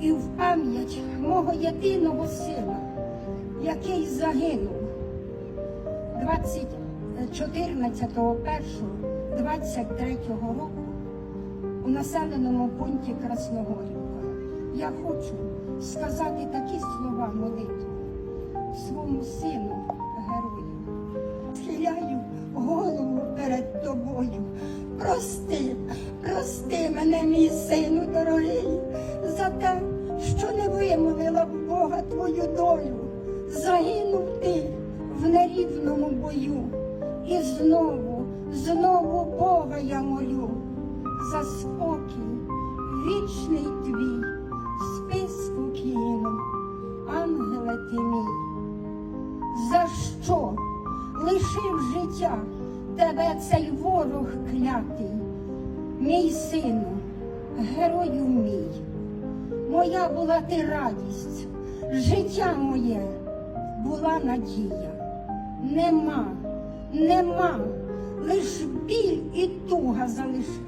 і в пам'ять мого єдиного сина, який загинув 20 14.01.23 року у населеному пункті Красногорівка. Я хочу сказати такі слова молитви своєму сину герою. Схиляю голову перед тобою. Прости, прости мене, мій сину дорогий, за те, що не вимолила в Бога твою долю. Загинув ти в нерівному бою. І знову, знову Бога я молю за спокій, вічний твій, спи спокійно, ангеле ти мій. За що лишив життя тебе цей ворог клятий, мій сину, герою мій, моя була ти радість, життя моє була надія. Нема, нема, лиш біль і туга залишила.